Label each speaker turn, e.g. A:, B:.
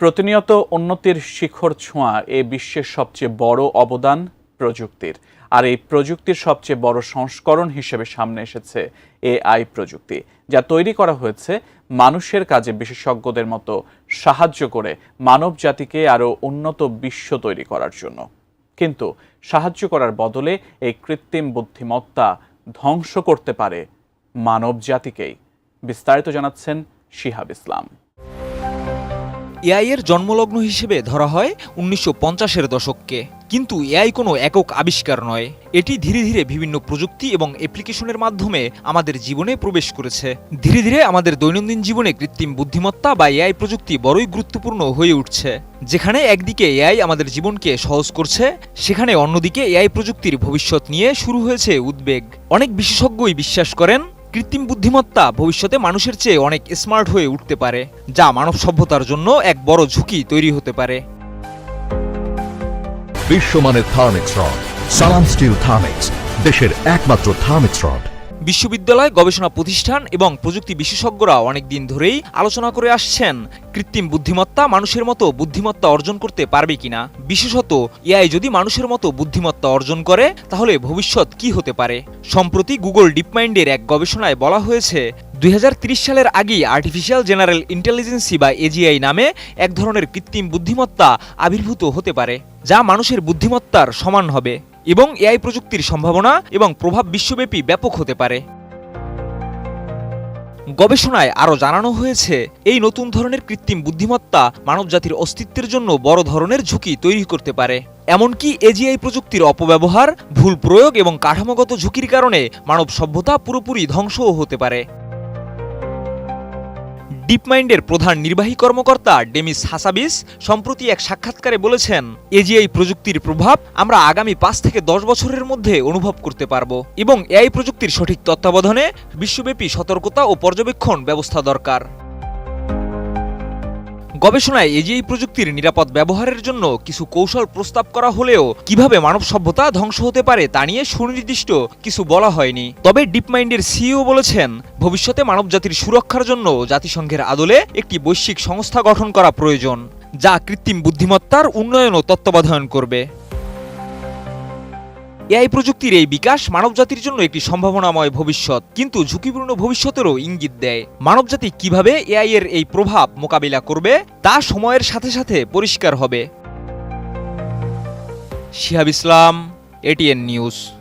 A: প্রতিনিয়ত উন্নতির শিখর ছোঁয়া এ বিশ্বের সবচেয়ে বড় অবদান প্রযুক্তির। আর এই প্রযুক্তির সবচেয়ে বড় সংস্করণ হিসেবে সামনে এসেছে এআই প্রযুক্তি, যা তৈরি করা হয়েছে মানুষের কাজে বিশেষজ্ঞদের মতো সাহায্য করে মানব জাতিকে আরও উন্নত বিশ্ব তৈরি করার জন্য। কিন্তু সাহায্য করার বদলে এই কৃত্রিম বুদ্ধিমত্তা ধ্বংস করতে পারে মানব জাতিকেই। বিস্তারিত জানাচ্ছেন শিহাব ইসলাম।
B: এআই এর জন্মলগ্ন হিসেবে ধরা হয় উনিশশো পঞ্চাশের দশককে। কিন্তু এআই কোনো একক আবিষ্কার নয়। এটি ধীরে ধীরে বিভিন্ন প্রযুক্তি এবং অ্যাপ্লিকেশনের মাধ্যমে আমাদের জীবনে প্রবেশ করেছে। ধীরে ধীরে আমাদের দৈনন্দিন জীবনে কৃত্রিম বুদ্ধিমত্তা বা এআই প্রযুক্তি বড়ই গুরুত্বপূর্ণ হয়ে উঠছে। যেখানে একদিকে এআই আমাদের জীবনকে সহজ করছে, সেখানে অন্যদিকে এআই প্রযুক্তির ভবিষ্যৎ নিয়ে শুরু হয়েছে উদ্বেগ। অনেক বিশেষজ্ঞই বিশ্বাস করেন কৃত্রিম বুদ্ধিমত্তা ভবিষ্যতে মানুষের চেয়ে অনেক স্মার্ট হয়ে উঠতে পারে, যা মানব সভ্যতার জন্য এক বড় ঝুঁকি তৈরি হতে পারে।
C: বিশ্বমানের Thermex rod, Salam steel Thermex, দেশের একমাত্র থার্মিক্স রড।
B: বিশ্ববিদ্যালয়, গবেষণা প্রতিষ্ঠান এবং প্রযুক্তি বিশেষজ্ঞরা অনেকদিন ধরেই আলোচনা করে আসছেন, কৃত্রিম বুদ্ধিমত্তা মানুষের মতো বুদ্ধিমত্তা অর্জন করতে পারবে কিনা? বিশেষত, এআই যদি মানুষের মতো বুদ্ধিমত্তা অর্জন করে, তাহলে ভবিষ্যৎ কি হতে পারে? সম্প্রতি গুগল ডিপমাইন্ডের এক গবেষণায় বলা হয়েছে, দুই সালের আগেই আর্টিফিশিয়াল জেনারেল ইন্টেলিজেন্সি বা এজিআই নামে এক ধরনের কৃত্রিম বুদ্ধিমত্তা আবির্ভূত হতে পারে, যা মানুষের বুদ্ধিমত্তার সমান হবে। এবং এআই প্রযুক্তির সম্ভাবনা এবং প্রভাব বিশ্বব্যাপী ব্যাপক হতে পারে। গবেষণায় আরও জানানো হয়েছে, এই নতুন ধরনের কৃত্রিম বুদ্ধিমত্তা মানবজাতির অস্তিত্বের জন্য বড় ধরনের ঝুঁকি তৈরি করতে পারে। এমনকি এজিআই প্রযুক্তির অপব্যবহার, ভুল প্রয়োগ এবং কাঠামোগত ঝুঁকির কারণে মানব সভ্যতা পুরোপুরি ধ্বংসও হতে পারে। ডিপমাইন্ডের প্রধান নির্বাহী কর্মকর্তা ডেমিস হাসাবিস সম্প্রতি এক সাক্ষাৎকারে বলেছেন এজিআই প্রযুক্তির প্রভাব, আমরা আগামী পাঁচ থেকে দশ বছরের মধ্যে অনুভব করতে পারব এবং এআই প্রযুক্তির সঠিক তত্ত্বাবধানে বিশ্বব্যাপী সতর্কতা ও পর্যবেক্ষণ ব্যবস্থা দরকার। গবেষণায় এজিআই প্রযুক্তির নিরাপদ ব্যবহারের জন্য কিছু কৌশল প্রস্তাব করা হলেও কীভাবে মানব সভ্যতা ধ্বংস হতে পারে তা নিয়ে সুনির্দিষ্ট কিছু বলা হয়নি। তবে ডিপমাইন্ডের সিইও বলেছেন, ভবিষ্যতে মানব জাতির সুরক্ষার জন্য জাতিসংঘের আদলে একটি বৈশ্বিক সংস্থা গঠন করা প্রয়োজন, যা কৃত্রিম বুদ্ধিমত্তার উন্নয়ন ও তত্ত্বাবধান করবে। এআই প্রযুক্তির এই বিকাশ মানবজাতির জন্য একটি সম্ভাবনাময় ভবিষ্যৎ। কিন্তু ঝুঁকিপূর্ণ ভবিষ্যতেরও ইঙ্গিত দেয়। মানবজাতি কীভাবে এআই এর এই প্রভাব মোকাবিলা করবে, তা সময়ের সাথে সাথে পরিষ্কার হবে। Shihab Islam, ATN news.